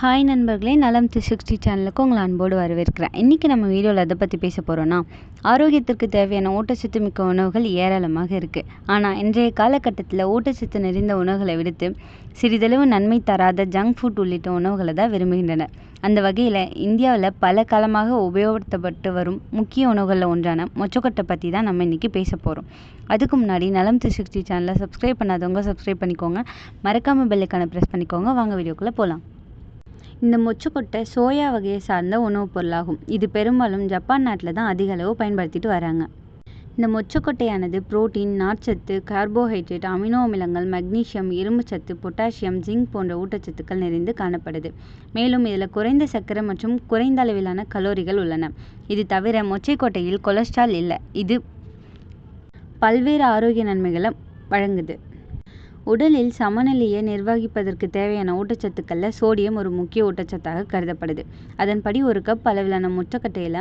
Hi நண்பர்களே நலம் three sixty சேனலுக்கு உங்களை அன்போடு வரவேற்கிறேன். இன்றைக்கி நம்ம வீடியோவில் எதை பற்றி பேச போகிறோன்னா ஆரோக்கியத்திற்கு தேவையான ஊட்டச்சத்து மிக்க உணவுகள் ஏராளமாக இருக்குது ஆனால் இன்றைய காலகட்டத்தில் ஊட்டச்சத்து நிறைந்த உணவுகளை விடுத்து சிறிதளவு நன்மை தராத ஜங்க் ஃபுட் உள்ளிட்ட உணவுகளை தான் விரும்புகின்றனர் அந்த வகையில் இந்தியாவில் பல காலமாக உபயோகப்படுத்தப்பட்டு வரும் முக்கிய உணவுகளில் ஒன்றான மொச்சக்கொட்டை பற்றி தான் நம்ம இன்றைக்கி பேச போகிறோம் அதுக்கு முன்னாடி நலம் த்ரீ சிக்ஸ்டி சேனலை சப்ஸ்கிரைப் பண்ணாதவங்க சப்ஸ்கிரைப் பண்ணிக்கோங்க. மறக்காமல் பெல்லுக்கான ப்ரெஸ் பண்ணிக்கோங்க. வாங்க வீடியோக்குள்ளே போகலாம். இந்த மொச்சக்கொட்டை சோயா வகையை சார்ந்த உணவுப் பொருளாகும். இது பெரும்பாலும் ஜப்பான் நாட்டில் தான் அதிகளவு பயன்படுத்திட்டு வராங்க. இந்த மொச்சக்கொட்டையானது புரோட்டீன் நார்ச்சத்து கார்போஹைட்ரேட் அமினோ அமிலங்கள் மக்னீசியம் இரும்புச்சத்து பொட்டாசியம் ஜிங்க் போன்ற ஊட்டச்சத்துக்கள் நிறைந்து காணப்படுது. மேலும் இதில் குறைந்த சர்க்கரை மற்றும் குறைந்த அளவிலான கலோரிகள் உள்ளன. இது தவிர மொச்சைக்கொட்டையில் கொலஸ்ட்ரால் இல்லை. இது பல்வேறு ஆரோக்கிய நன்மைகளை வழங்குது. உடலில் சமநிலையை நிர்வகிப்பதற்கு தேவையான ஊட்டச்சத்துக்களில் சோடியம் ஒரு முக்கிய ஊட்டச்சத்தாக கருதப்படுது. அதன்படி ஒரு கப் அளவிலான முச்சக்கட்டையில்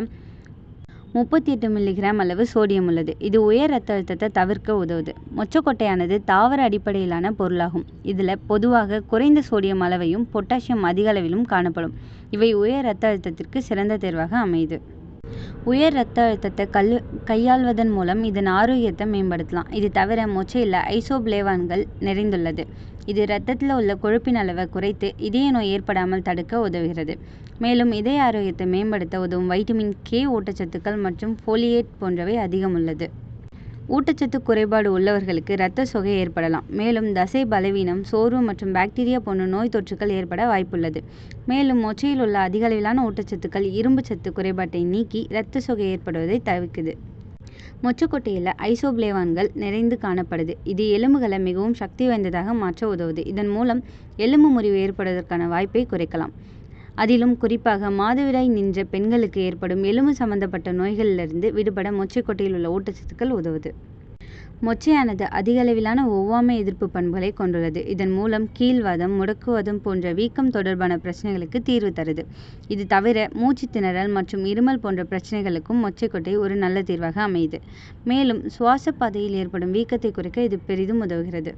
முப்பத்தி எட்டு மில்லிகிராம் அளவு சோடியம் உள்ளது. இது உயர் ரத்த அழுத்தத்தை தவிர்க்க உதவுது. மொச்சக்கொட்டையானது தாவர அடிப்படையிலான பொருளாகும். இதில் பொதுவாக குறைந்த சோடியம் அளவையும் பொட்டாசியம் அதிக அளவிலும் காணப்படும். இவை உயர் ரத்த அழுத்தத்திற்கு சிறந்த தேர்வாக அமையுது. உயர் ரத்த அழுத்தத்தை கல் கையாள்வதன் மூலம் இதன் ஆரோக்கியத்தை மேம்படுத்தலாம். இது தவிர மொச்சையில் ஐசோப்ளேவான்கள் நிறைந்துள்ளது. இது இரத்தத்தில் உள்ள கொழுப்பின் அளவை குறைத்து இதய நோய் ஏற்படாமல் தடுக்க உதவுகிறது. மேலும் இதய ஆரோக்கியத்தை மேம்படுத்த உதவும் வைட்டமின் கே ஊட்டச்சத்துக்கள் மற்றும் ஃபோலியேட் போன்றவை அதிகம் உள்ளது. ஊட்டச்சத்து குறைபாடு உள்ளவர்களுக்கு இரத்த சொகை ஏற்படலாம். மேலும் தசை பலவீனம் சோர்வு மற்றும் பாக்டீரியா போன்ற நோய் தொற்றுகள் ஏற்பட வாய்ப்புள்ளது. மேலும் மொச்சையில் உள்ள அதிக அளவிலான ஊட்டச்சத்துக்கள் இரும்பு சத்து குறைபாட்டை நீக்கி இரத்த சொகை ஏற்படுவதை தவிர்க்குது. மொச்சக்கொட்டையில் ஐசோப்ளேவான்கள் நிறைந்து காணப்படுது. இது எலும்புகளை மிகவும் சக்தி வாய்ந்ததாக மாற்ற உதவுது. இதன் மூலம் எலும்பு முறிவு ஏற்படுவதற்கான வாய்ப்பை குறைக்கலாம். அதிலும் குறிப்பாக மாதவிடாய் நின்ற பெண்களுக்கு ஏற்படும் எலும்பு சம்பந்தப்பட்ட நோய்களிலிருந்து விடுபட மொச்சைக்கொட்டையில் உள்ள ஊட்டச்சத்துக்கள் உதவுது. மொச்சையானது அதிக அளவிலான ஒவ்வாமை எதிர்ப்பு பண்புகளை கொண்டுள்ளது. இதன் மூலம் கீழ்வாதம் முடக்குவாதம் போன்ற வீக்கம் தொடர்பான பிரச்சனைகளுக்கு தீர்வு தருது. இது தவிர மூச்சு திணறல் மற்றும் இருமல் போன்ற பிரச்சனைகளுக்கும் மொச்சைக்கொட்டை ஒரு நல்ல தீர்வாக அமையுது. மேலும் சுவாச பாதையில் ஏற்படும் வீக்கத்தை குறைக்க இது பெரிதும் உதவுகிறது.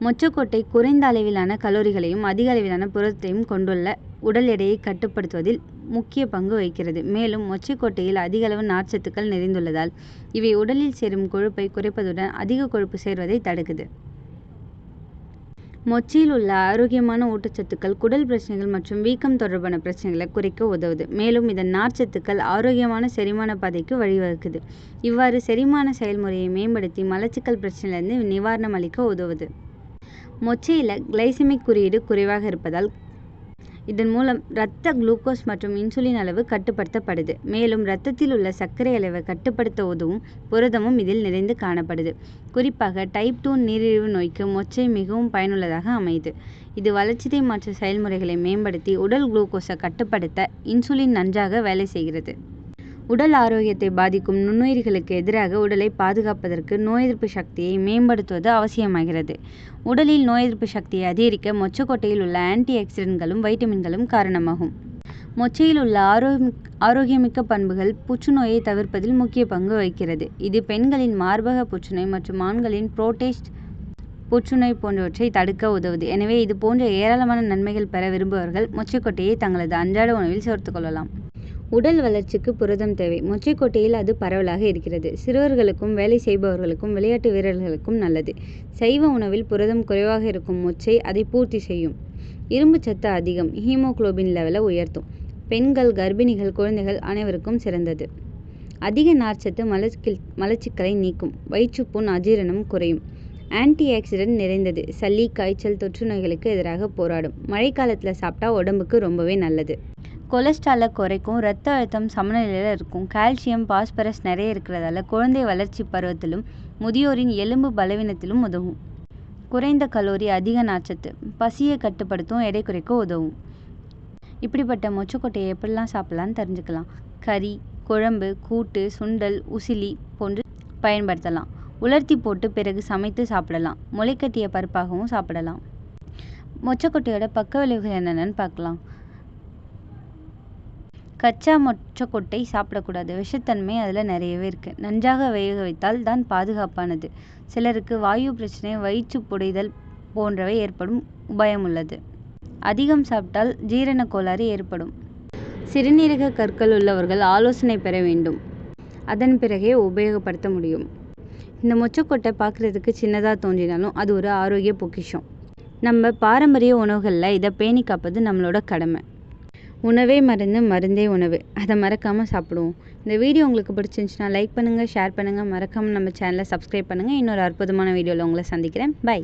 மொச்சக்கொட்டை குறைந்த அளவிலான கலோரிகளையும் அதிக அளவிலான புரதத்தையும் கொண்டுள்ள உடல் எடையை கட்டுப்படுத்துவதில் முக்கிய பங்கு வகிக்கிறது. மேலும் மொச்சைக்கொட்டையில் அதிகளவு நார்ச்சத்துக்கள் நிறைந்துள்ளதால் இவை உடலில் சேரும் கொழுப்பை குறைப்பதுடன் அதிக கொழுப்பு சேர்வதை தடுக்குது. மொச்சையில் உள்ள ஆரோக்கியமான ஊட்டச்சத்துக்கள் குடல் பிரச்சனைகள் மற்றும் வீக்கம் தொடர்பான பிரச்சனைகளை குறைக்க உதவுது. மேலும் இதன் நார்ச்சத்துக்கள் ஆரோக்கியமான செரிமான பாதைக்கு வழிவகுக்குது. இவ்வாறு செரிமான செயல்முறையை மேம்படுத்தி மலச்சிக்கல் பிரச்சனையிலிருந்து நிவாரணம் அளிக்க உதவுது. மொச்சையில் கிளைசிமிக் குறியீடு குறைவாக இருப்பதால் இதன் மூலம் இரத்த குளுக்கோஸ் மற்றும் இன்சுலின் அளவு கட்டுப்படுத்தப்படுது. மேலும் இரத்தத்தில் உள்ள சர்க்கரை அளவை கட்டுப்படுத்த உதவும் புரதமும் இதில் நிறைந்து காணப்படுது. குறிப்பாக டைப் டூ நீரிழிவு நோய்க்கு மொச்சை மிகவும் பயனுள்ளதாக அமையுது இது வளர்ச்சிதை மாற்ற செயல்முறைகளை மேம்படுத்தி உடல் குளுக்கோஸை கட்டுப்படுத்த இன்சுலின் நன்றாக வேலை செய்கிறது. உடல் ஆரோக்கியத்தை பாதிக்கும் நுண்ணுயிர்களுக்கு எதிராக உடலை பாதுகாப்பதற்கு நோய் எதிர்ப்பு சக்தியை மேம்படுத்துவது அவசியமாகிறது. உடலில் நோய் எதிர்ப்பு சக்தியை அதிகரிக்க மொச்சக்கொட்டையில் உள்ள ஆன்டி ஆக்சிடென்ட்களும் வைட்டமின்களும் காரணமாகும். மொச்சையில் உள்ள ஆரோக்கிய ஆரோக்கியமிக்க பண்புகள் புற்றுநோயை தவிர்ப்பதில் முக்கிய பங்கு வகிக்கிறது. இது பெண்களின் மார்பக புற்றுநோய் மற்றும் ஆண்களின் புரோட்டேஸ்ட் புற்றுநோய் போன்றவற்றை தடுக்க உதவுது. எனவே இது போன்ற ஏராளமான நன்மைகள் பெற விரும்புபவர்கள் மொச்சைக்கொட்டையை தங்களது அன்றாட உணவில் சேர்த்துக்கொள்ளலாம் உடல் வளர்ச்சிக்கு புரதம் தேவை. மொச்சைக்கொட்டையில் அது பரவலாக இருக்கிறது. சிறுவர்களுக்கும் வேலை செய்பவர்களுக்கும் விளையாட்டு வீரர்களுக்கும் நல்லது. சைவ உணவில் புரதம் குறைவாக இருக்கும் மொச்சை அதை பூர்த்தி செய்யும். இரும்பு சத்து அதிகம். ஹீமோகுளோபின் லெவலை உயர்த்தும். பெண்கள் கர்ப்பிணிகள் குழந்தைகள் அனைவருக்கும் சிறந்தது. அதிக நார்ச்சத்து மலச்சிக்கல் மலச்சிக்கலை நீக்கும். வயிற்றுப்புண் அஜீரணம் குறையும். ஆன்டி ஆக்சிடென்ட் நிறைந்தது. சளி காய்ச்சல் தொற்று நோய்களுக்கு எதிராக போராடும். மழைக்காலத்தில் சாப்பிட்டா உடம்புக்கு ரொம்பவே நல்லது. கொலஸ்ட்ராலை குறைக்கும் ரத்த அழுத்தம் சமநிலையில் இருக்கும் கால்சியம் பாஸ்பரஸ் நிறைய இருக்கிறதால குழந்தை வளர்ச்சி பருவத்திலும் முதியோரின் எலும்பு பலவீனத்திலும் உதவும். குறைந்த கலோரி அதிக நாச்சத்து பசியை கட்டுப்படுத்தும் எடை குறைக்க உதவும். இப்படிப்பட்ட மொச்சக்கொட்டையை எப்படிலாம் சாப்பிட்லான்னு தெரிஞ்சுக்கலாம். கறி குழம்பு கூட்டு சுண்டல் உசிலி போன்று பயன்படுத்தலாம். உலர்த்தி போட்டு பிறகு சமைத்து சாப்பிடலாம். முளைக்கட்டிய பருப்பாகவும் சாப்பிடலாம். மொச்சக்கொட்டையோட பக்க விளைவுகள் என்னென்னு பார்க்கலாம். கச்சா மொச்சக்கொட்டை சாப்பிடக்கூடாது. விஷத்தன்மை அதில் நிறையவே இருக்குது நன்றாக வேக வைத்தால் தான் பாதுகாப்பானது. சிலருக்கு வாயு பிரச்சனை வயிற்று புடைதல் போன்றவை ஏற்படும் உபாயம் உள்ளது அதிகம் சாப்பிட்டால் ஜீரண கோளாறு ஏற்படும். சிறுநீரக கற்கள் உள்ளவர்கள் ஆலோசனை பெற வேண்டும். அதன் பிறகே உபயோகப்படுத்த முடியும். இந்த மொச்சக்கொட்டை பார்க்குறதுக்கு சின்னதாக தோன்றினாலும் அது ஒரு ஆரோக்கிய பொக்கிஷம். நம்ம பாரம்பரிய உணவுகளில் இதை பேணி காப்பது நம்மளோட கடமை. உணவே மருந்து மருந்தே உணவு. அதை மறக்காமல் சாப்பிடுவோம். இந்த வீடியோ உங்களுக்கு பிடிச்சிருந்துச்சுன்னா லைக் பண்ணுங்கள் ஷேர் பண்ணுங்கள் மறக்காமல் நம்ம சேனலை சப்ஸ்கிரைப் பண்ணுங்கள் இன்னொரு அற்புதமான வீடியோவில் உங்களை சந்திக்கிறேன். பை